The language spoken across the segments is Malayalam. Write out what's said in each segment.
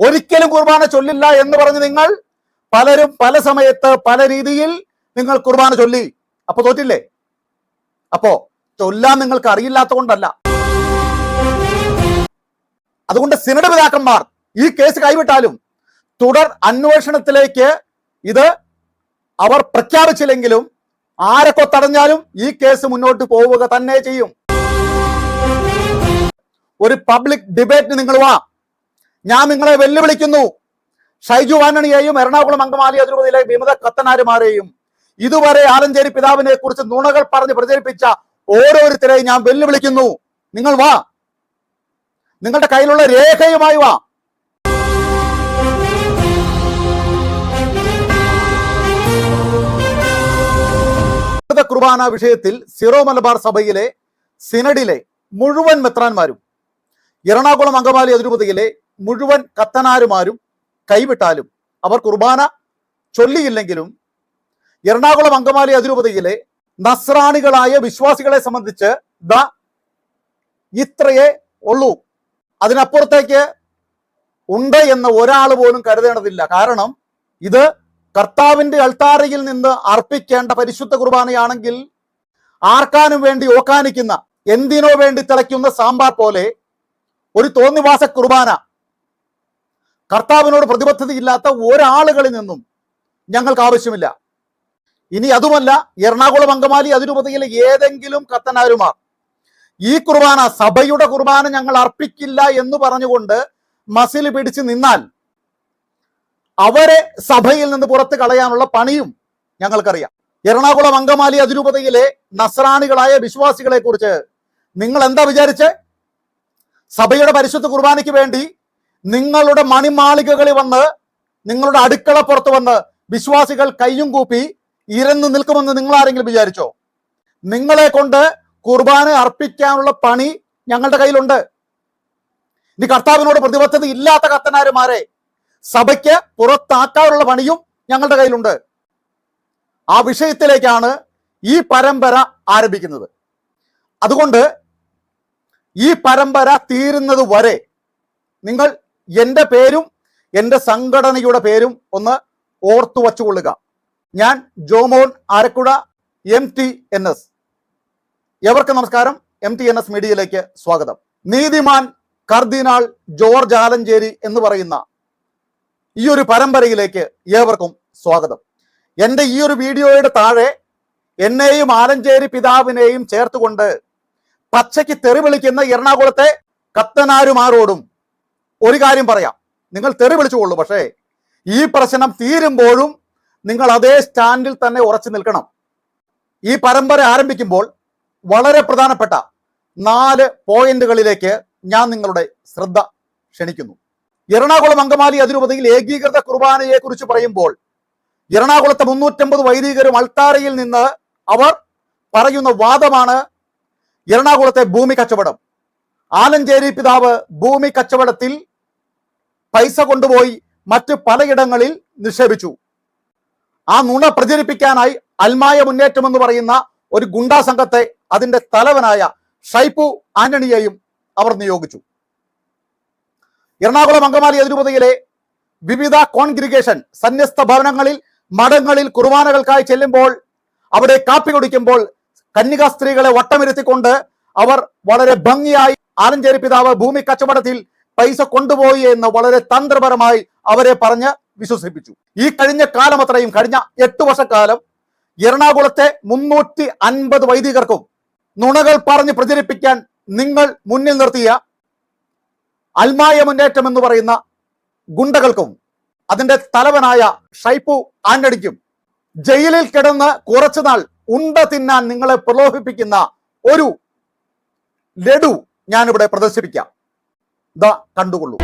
ഒരിക്കലും കുർബാന ചൊല്ലില്ല എന്ന് പറഞ്ഞ് നിങ്ങൾ പലരും പല സമയത്ത് പല രീതിയിൽ നിങ്ങൾ കുർബാന ചൊല്ലി. അപ്പൊ തോറ്റില്ലേ? അപ്പോ ചൊല്ലാൻ നിങ്ങൾക്ക് അറിയില്ലാത്ത കൊണ്ടല്ല അതുകൊണ്ട് സിനഡ് പിതാക്കന്മാർ ഈ കേസ് കൈവിട്ടാലും തുടർ അന്വേഷണത്തിലേക്ക് ഇത് അവർ പ്രഖ്യാപിച്ചില്ലെങ്കിലും ആരൊക്കെ തടഞ്ഞാലും ഈ കേസ് മുന്നോട്ട് പോവുക തന്നെ ചെയ്യും. ഒരു പബ്ലിക് ഡിബേറ്റിന് നിങ്ങൾ വാ. ഞാൻ നിങ്ങളെ വെല്ലുവിളിക്കുന്നു. ഷൈജു ആന്റണിയെയും എറണാകുളം അങ്കമാലി അതിരൂപതയിലെ വിമത കത്തനാരുമാരെയും ഇതുവരെ ആലഞ്ചേരി പിതാവിനെ കുറിച്ച് നുണകൾ പറഞ്ഞ് പ്രചരിപ്പിച്ച ഓരോരുത്തരെയും ഞാൻ വെല്ലുവിളിക്കുന്നു. നിങ്ങൾ വാ. നിങ്ങളുടെ കയ്യിലുള്ള രേഖയുമായി വാ. കുർബാന വിഷയത്തിൽ സിറോ മലബാർ സഭയിലെ സിനഡിലെ മുഴുവൻ മെത്രാന്മാരും എറണാകുളം അങ്കമാലി അതിരൂപതയിലെ മുഴുവൻ കത്തനാരുമാരും കൈവിട്ടാലും അവർ കുർബാന ചൊല്ലിയില്ലെങ്കിലും എറണാകുളം അങ്കമാലി അതിരൂപതയിലെ നസ്രാണികളായ വിശ്വാസികളെ സംബന്ധിച്ച് ദ ഇത്രയേ ഉള്ളൂ. അതിനപ്പുറത്തേക്ക് ഉണ്ട് എന്ന് ഒരാൾ പോലും കരുതേണ്ടതില്ല. കാരണം ഇത് കർത്താവിന്റെ അൾത്താരയിൽ നിന്ന് അർപ്പിക്കേണ്ട പരിശുദ്ധ കുർബാനയാണെങ്കിൽ ആർക്കാനും വേണ്ടി ഓക്കാനിക്കുന്ന എന്തിനോ വേണ്ടി തിളയ്ക്കുന്ന സാമ്പാർ പോലെ ഒരു തോന്നിവാസ കുർബാന കർത്താവിനോട് പ്രതിബദ്ധതയില്ലാത്ത ഒരാളുകളിൽ നിന്നും ഞങ്ങൾക്ക് ആവശ്യമില്ല. ഇനി അതുമല്ല എറണാകുളം അങ്കമാലി അതിരൂപതയിലെ ഏതെങ്കിലും കത്തനാരുമാർ ഈ കുർബാന സഭയുടെ കുർബാന ഞങ്ങൾ അർപ്പിക്കില്ല എന്ന് പറഞ്ഞുകൊണ്ട് മസിൽ പിടിച്ച് നിന്നാൽ അവരെ സഭയിൽ നിന്ന് പുറത്ത് കളയാനുള്ള പണിയും ഞങ്ങൾക്കറിയാം. എറണാകുളം അങ്കമാലി അതിരൂപതയിലെ നസ്രാണികളായ വിശ്വാസികളെ കുറിച്ച് നിങ്ങൾ എന്താ വിചാരിച്ച്? സഭയുടെ പരിശുദ്ധ കുർബാനയ്ക്ക് വേണ്ടി നിങ്ങളുടെ മണിമാളികകളിൽ വന്ന് നിങ്ങളുടെ അടുക്കള പുറത്ത് വന്ന് വിശ്വാസികൾ കയ്യും കൂപ്പി ഇരന്ന് നിൽക്കുമെന്ന് നിങ്ങൾ ആരെങ്കിലും വിചാരിച്ചോ? നിങ്ങളെ കൊണ്ട് കുർബാന അർപ്പിക്കാനുള്ള പണി ഞങ്ങളുടെ കയ്യിലുണ്ട്. ഇനി കർത്താവിനോട് പ്രതിബദ്ധത ഇല്ലാത്ത കത്തനാരുമാരെ സഭയ്ക്ക് പുറത്താക്കാനുള്ള പണിയും ഞങ്ങളുടെ കയ്യിലുണ്ട്. ആ വിഷയത്തിലേക്കാണ് ഈ പരമ്പര ആരംഭിക്കുന്നത്. അതുകൊണ്ട് ഈ പരമ്പര തീരുന്നത് വരെ നിങ്ങൾ എന്റെ പേരും എന്റെ സംഘടനയുടെ പേരും ഒന്ന് ഓർത്തു വച്ചുകൊള്ളുക. ഞാൻ Jomon Arakkuzha M T N S. എവർക്ക് നമസ്കാരം. എം ടി എൻ എസ് മീഡിയയിലേക്ക് സ്വാഗതം. നീതിമാൻ കർദിനാൾ ജോർജ് ആലഞ്ചേരി എന്ന് പറയുന്ന ഈ ഒരു പരമ്പരയിലേക്ക് ഏവർക്കും സ്വാഗതം. എന്റെ ഈ ഒരു വീഡിയോയുടെ താഴെ എന്നെയും ആലഞ്ചേരി പിതാവിനെയും ചേർത്തുകൊണ്ട് പച്ചയ്ക്ക് തെറി വിളിക്കുന്ന എറണാകുളത്തെ കത്തനാരുമാരോടും ഒരു കാര്യം പറയാം. നിങ്ങൾ തെറി വിളിച്ചുകൊള്ളൂ പക്ഷേ ഈ പ്രശ്നം തീരുമ്പോഴും നിങ്ങൾ അതേ സ്റ്റാൻഡിൽ തന്നെ ഉറച്ചു നിൽക്കണം. ഈ പരമ്പര ആരംഭിക്കുമ്പോൾ വളരെ പ്രധാനപ്പെട്ട നാല് പോയിന്റുകളിലേക്ക് ഞാൻ നിങ്ങളുടെ ശ്രദ്ധ ക്ഷണിക്കുന്നു. എറണാകുളം അങ്കമാലി അതിരൂപതയിൽ ഏകീകൃത കുർബാനയെ കുറിച്ച് പറയുമ്പോൾ എറണാകുളത്തെ മുന്നൂറ്റമ്പത് വൈദികരും അൾത്താരയിൽ നിന്ന് അവർ പറയുന്ന വാദമാണ് എറണാകുളത്തെ ഭൂമി കച്ചവടം. ആലഞ്ചേരി പിതാവ് ഭൂമി കച്ചവടത്തിൽ പൈസ കൊണ്ടുപോയി മറ്റ് പലയിടങ്ങളിൽ നിക്ഷേപിച്ചു. ആ നുണ പ്രചരിപ്പിക്കാനായി അൽമായ മുന്നേറ്റം എന്ന് പറയുന്ന ഒരു ഗുണ്ടാ സംഘത്തെ അതിന്റെ തലവനായ ഷൈപ്പു ആന്റണിയെയും അവർ നിയോഗിച്ചു. എറണാകുളം അങ്കമാലി അതിരൂപതയിലെ വിവിധ കോൺഗ്രിഗേഷൻ സന്യസ്ത ഭവനങ്ങളിൽ മഠങ്ങളിൽ കുർബാനകൾക്കായി ചെല്ലുമ്പോൾ അവിടെ കാപ്പി കുടിക്കുമ്പോൾ കന്യകാ സ്ത്രീകളെ വട്ടമിരുത്തിക്കൊണ്ട് അവർ വളരെ ഭംഗിയായി ആലഞ്ചേരി പിതാവ് ഭൂമി കച്ചവടത്തിൽ പൈസ കൊണ്ടുപോയി എന്ന് വളരെ തന്ത്രപരമായി അവരെ പറഞ്ഞ് വിശ്വസിപ്പിച്ചു. ഈ കഴിഞ്ഞ കാലം അത്രയും കഴിഞ്ഞ എട്ട് വർഷക്കാലം എറണാകുളത്തെ മുന്നൂറ്റി അൻപത് വൈദികർക്കും നുണകൾ പറഞ്ഞ് പ്രചരിപ്പിക്കാൻ നിങ്ങൾ മുന്നിൽ നിർത്തിയ അൽമായ മുന്നേറ്റം എന്ന് പറയുന്ന ഗുണ്ടകൾക്കും അതിന്റെ തലവനായ ഷൈപ്പു ആന്റണിക്കും ജയിലിൽ കിടന്ന് കുറച്ചുനാൾ ഉണ്ട തിന്നാൻ നിങ്ങളെ പ്രലോഭിപ്പിക്കുന്ന ഒരു ലഡു ഞാനിവിടെ പ്രദർശിപ്പിക്കാം. ദാ കണ്ടുകൊള്ളൂ.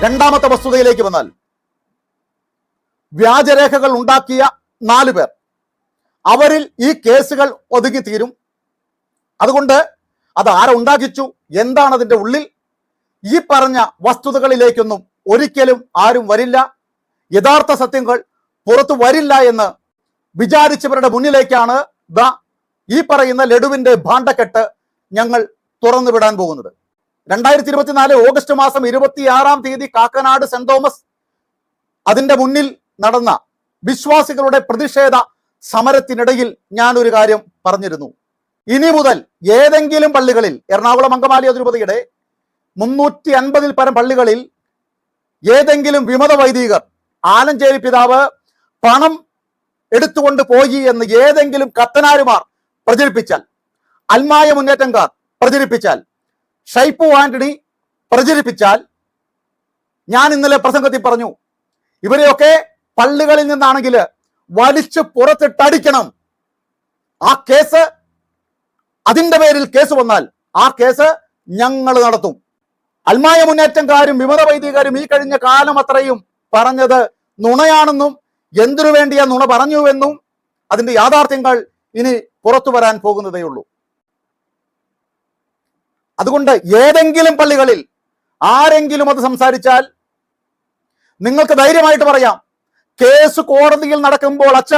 രണ്ടാമത്തെ വസ്തുതയിലേക്ക് വന്നാൽ വ്യാജരേഖകൾ ഉണ്ടാക്കിയ നാലു പേർ. അവരിൽ ഈ കേസുകൾ ഒതുങ്ങി തീരും. അതുകൊണ്ട് അത് ആരുണ്ടാക്കിച്ചു എന്താണ് അതിന്റെ ഉള്ളിൽ? ഈ പറഞ്ഞ വസ്തുതകളിലേക്കൊന്നും ഒരിക്കലും ആരും വരില്ല. യഥാർത്ഥ സത്യങ്ങൾ പുറത്തു വരില്ല എന്ന് വിചാരിച്ചവരുടെ മുന്നിലേക്കാണ് ദ ഈ പറയുന്ന ലഡുവിന്റെ ഭാണ്ഡക്കെട്ട് ഞങ്ങൾ തുറന്നു വിടാൻ പോകുന്നത്. രണ്ടായിരത്തി ഇരുപത്തിനാല് ഓഗസ്റ്റ് മാസം ഇരുപത്തിയാറാം തീയതി കാക്കനാട് സെന്റ് തോമസ് അതിന്റെ മുന്നിൽ നടന്ന വിശ്വാസികളുടെ പ്രതിഷേധ സമരത്തിനിടയിൽ ഞാൻ ഒരു കാര്യം പറഞ്ഞിരുന്നു. ഇനി മുതൽ ഏതെങ്കിലും പള്ളികളിൽ എറണാകുളം അങ്കമാലി അതിരൂപതയുടെ മുന്നൂറ്റി അൻപതിൽ പരം പള്ളികളിൽ ഏതെങ്കിലും വിമത വൈദികർ ആലഞ്ചേരി പിതാവ് പണം എടുത്തുകൊണ്ട് പോയി എന്ന് ഏതെങ്കിലും കത്തനാരുമാർ പ്രചരിപ്പിച്ചാൽ അൽമായ മുന്നേറ്റംകാർ പ്രചരിപ്പിച്ചാൽ ഷൈപ്പു ആന്റണി പ്രചരിപ്പിച്ചാൽ ഞാൻ ഇന്നലെ പ്രസംഗത്തിൽ പറഞ്ഞു ഇവരെയൊക്കെ പള്ളികളിൽ നിന്നാണെങ്കിൽ വലിച്ചു പുറത്തിട്ടടിക്കണം. ആ കേസ് അതിന്റെ പേരിൽ കേസ് വന്നാൽ ആ കേസ് ഞങ്ങൾ നടത്തും. അൽമായ മുന്നേറ്റംകാരും വിമത വൈദികരും ഈ കഴിഞ്ഞ കാലം അത്രയും പറഞ്ഞത് നുണയാണെന്നും എന്തിനു വേണ്ടിയ നുണ പറഞ്ഞുവെന്നും അതിന്റെ യാഥാർത്ഥ്യങ്ങൾ ഇനി പുറത്തു വരാൻ പോകുന്നതേ ഉള്ളൂ. അതുകൊണ്ട് ഏതെങ്കിലും പള്ളികളിൽ ആരെങ്കിലും അത് സംസാരിച്ചാൽ നിങ്ങൾക്ക് ധൈര്യമായിട്ട് പറയാം കേസ് കോടതിയിൽ നടക്കുമ്പോൾ അച്ഛ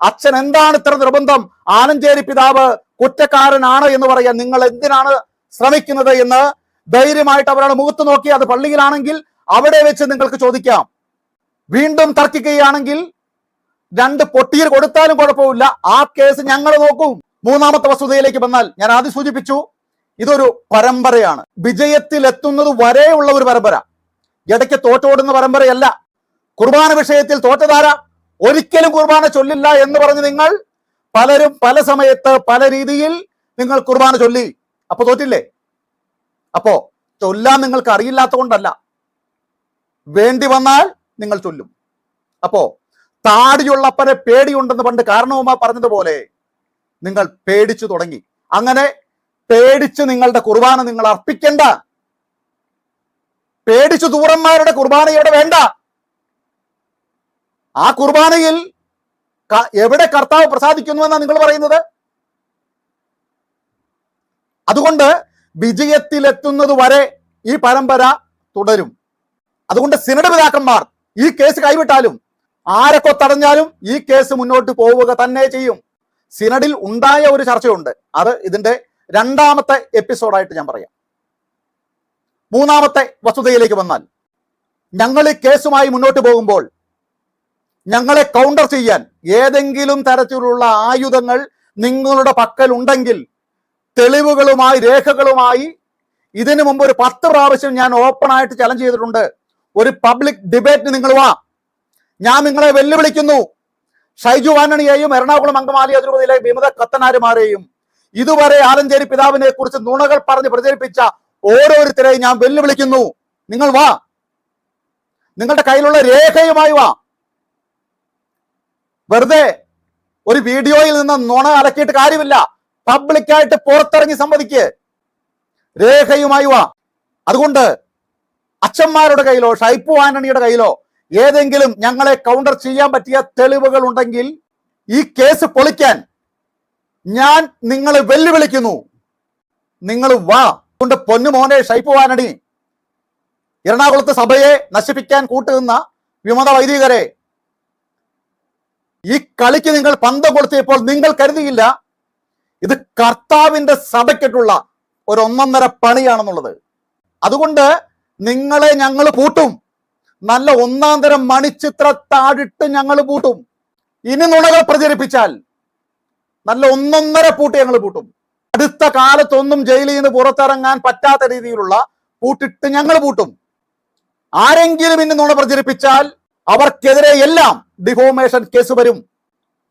അച്ഛൻ എന്താണ് ഇത്ര നിർബന്ധം? ആനഞ്ചേരി പിതാവ് കുറ്റക്കാരനാണ് എന്ന് പറയാൻ നിങ്ങൾ എന്തിനാണ് ശ്രമിക്കുന്നത് എന്ന് ധൈര്യമായിട്ട് അവരുടെ മുഖത്ത് നോക്കി അത് പള്ളിയിലാണെങ്കിൽ അവിടെ വെച്ച് നിങ്ങൾക്ക് ചോദിക്കാം. വീണ്ടും തർക്കിക്കുകയാണെങ്കിൽ രണ്ട് പൊട്ടിയിൽ കൊടുത്താലും കുഴപ്പമില്ല. ആ കേസ് ഞങ്ങൾ നോക്കും. മൂന്നാമത്തെ വസ്തുതയിലേക്ക് വന്നാൽ ഞാൻ ആദ്യം സൂചിപ്പിച്ചു ഇതൊരു പരമ്പരയാണ്. വിജയത്തിൽ എത്തുന്നത് വരെയുള്ള ഒരു പരമ്പര. ഇടയ്ക്ക് തോറ്റോടുന്ന പരമ്പരയല്ല. കുർബാന വിഷയത്തിൽ തോറ്റതാര? ഒരിക്കലും കുർബാന ചൊല്ലില്ല എന്ന് പറഞ്ഞ് നിങ്ങൾ പലരും പല സമയത്ത് പല രീതിയിൽ നിങ്ങൾ കുർബാന ചൊല്ലി. അപ്പൊ തോറ്റില്ലേ? അപ്പോ ചൊല്ലാൻ നിങ്ങൾക്ക് അറിയില്ലാത്ത കൊണ്ടല്ല വേണ്ടി വന്നാൽ നിങ്ങൾ ചൊല്ലും. അപ്പോ താടിയുള്ളപ്പനെ പേടിയുണ്ടെന്ന് പണ്ട് കാരണവുമാ പറഞ്ഞതുപോലെ നിങ്ങൾ പേടിച്ചു തുടങ്ങി. അങ്ങനെ പേടിച്ച് നിങ്ങളുടെ കുർബാന നിങ്ങൾ അർപ്പിക്കണ്ട. പേടിച്ചു ദൂരന്മാരുടെ കുർബാന ഇവിടെ വേണ്ട. ആ കുർബാനയിൽ എവിടെ കർത്താവ് പ്രസാദിക്കുന്നുവെന്നാണ് നിങ്ങൾ പറയുന്നത്? അതുകൊണ്ട് വിജയത്തിലെത്തുന്നത് വരെ ഈ പരമ്പര തുടരും. അതുകൊണ്ട് സിനഡ് പിതാക്കന്മാർ ഈ കേസ് കൈവിട്ടാലും ആരൊക്കെ തടഞ്ഞാലും ഈ കേസ് മുന്നോട്ട് പോവുക തന്നെ ചെയ്യും. സിനഡിൽ ഉണ്ടായ ഒരു ചർച്ചയുണ്ട്. അത് ഇതിന്റെ രണ്ടാമത്തെ എപ്പിസോഡായിട്ട് ഞാൻ പറയാം. മൂന്നാമത്തെ വസ്തുതയിലേക്ക് വന്നാൽ ഞങ്ങൾ ഈ കേസുമായി മുന്നോട്ട് പോകുമ്പോൾ ഞങ്ങളെ കൗണ്ടർ ചെയ്യാൻ ഏതെങ്കിലും തരത്തിലുള്ള ആയുധങ്ങൾ നിങ്ങളുടെ പക്കൽ ഉണ്ടെങ്കിൽ തെളിവുകളുമായി രേഖകളുമായി ഇതിനു മുമ്പ് ഒരു പത്ത് പ്രാവശ്യം ഞാൻ ഓപ്പണായിട്ട് ചലഞ്ച് ചെയ്തിട്ടുണ്ട്. ഒരു പബ്ലിക് ഡിബേറ്റിന് നിങ്ങൾ വാ. ഞാൻ നിങ്ങളെ വെല്ലുവിളിക്കുന്നു. ഷൈജു ആന്റണിയെയും എറണാകുളം അങ്കമാലി അതിരൂപതയിലെ വിമത കത്തനാരുമാരെയും ഇതുവരെ ആലഞ്ചേരി പിതാവിനെ കുറിച്ച് നുണകൾ പറഞ്ഞ് പ്രചരിപ്പിച്ച ഓരോരുത്തരെയും ഞാൻ വെല്ലുവിളിക്കുന്നു. നിങ്ങൾ വാ. നിങ്ങളുടെ കയ്യിലുള്ള രേഖയുമായി വാ. വെറുതെ ഒരു വീഡിയോയിൽ നിന്ന് നുണ അലക്കിയിട്ട് കാര്യമില്ല. പബ്ലിക്കായിട്ട് പുറത്തിറങ്ങി സംവദിക്ക്. രേഖയുമായി വാ. അതുകൊണ്ട് അച്ഛന്മാരുടെ കയ്യിലോ ഷൈപ്പു ആന്റണിയുടെ കയ്യിലോ ഏതെങ്കിലും ഞങ്ങളെ കൗണ്ടർ ചെയ്യാൻ പറ്റിയ തെളിവുകൾ ഉണ്ടെങ്കിൽ ഈ കേസ് പൊളിക്കാൻ ഞാൻ നിങ്ങളെ വെല്ലുവിളിക്കുന്നു. നിങ്ങൾ വാ. കൊണ്ട് പൊന്നുമോനെ ഷൈപ്പു ആന്റണി എറണാകുളത്ത് സഭയെ നശിപ്പിക്കാൻ കൂട്ടുന്ന വിമത വൈദികരെ ഈ കളിക്ക് നിങ്ങൾ പന്തം കൊടുത്തിയപ്പോൾ നിങ്ങൾ കരുതിയില്ല. ഇത് കർത്താവിന്റെ സഭയ്ക്കിട്ടുള്ള ഒരു ഒന്നൊന്നര പണിയാണെന്നുള്ളത്. അതുകൊണ്ട് നിങ്ങളെ ഞങ്ങൾ പൂട്ടും. നല്ല ഒന്നാം തരം മണിച്ചിത്ര താടിട്ട് ഞങ്ങൾ പൂട്ടും. ഇനി നുണകൾ പ്രചരിപ്പിച്ചാൽ നല്ല ഒന്നൊന്നര പൂട്ട് ഞങ്ങൾ പൂട്ടും. അടുത്ത കാലത്തൊന്നും ജയിലിൽ നിന്ന് പുറത്തിറങ്ങാൻ പറ്റാത്ത രീതിയിലുള്ള പൂട്ടിട്ട് ഞങ്ങൾ പൂട്ടും. ആരെങ്കിലും ഇനി നുണ പ്രചരിപ്പിച്ചാൽ അവർക്കെതിരെ എല്ലാം ഡിഫോമേഷൻ കേസ് വരും.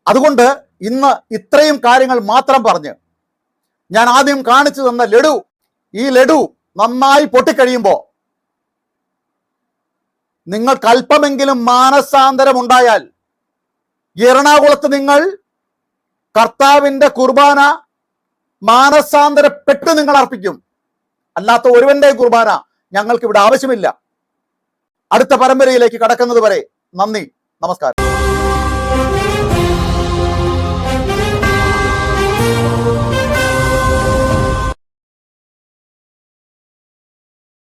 അതുകൊണ്ട് ഇന്ന് ഇത്രയും കാര്യങ്ങൾ മാത്രം പറഞ്ഞ് ഞാൻ ആദ്യം കാണിച്ചു തന്ന ലഡു. ഈ ലഡു നന്നായി പൊട്ടിക്കഴിയുമ്പോൾ നിങ്ങൾക്ക് അല്പമെങ്കിലും മാനസാന്തരം ഉണ്ടായാൽ എറണാകുളത്ത് നിങ്ങൾ കർത്താവിന്റെ കുർബാന മാനസാന്തരപ്പെട്ട് നിങ്ങൾ അർപ്പിക്കും. അല്ലാത്ത ഒരുവന്റെ കുർബാന ഞങ്ങൾക്ക് ഇവിടെ ആവശ്യമില്ല. അടുത്ത പരമ്പരയിലേക്ക് കടക്കുന്നത് വരെ നന്ദി. നമസ്കാരം.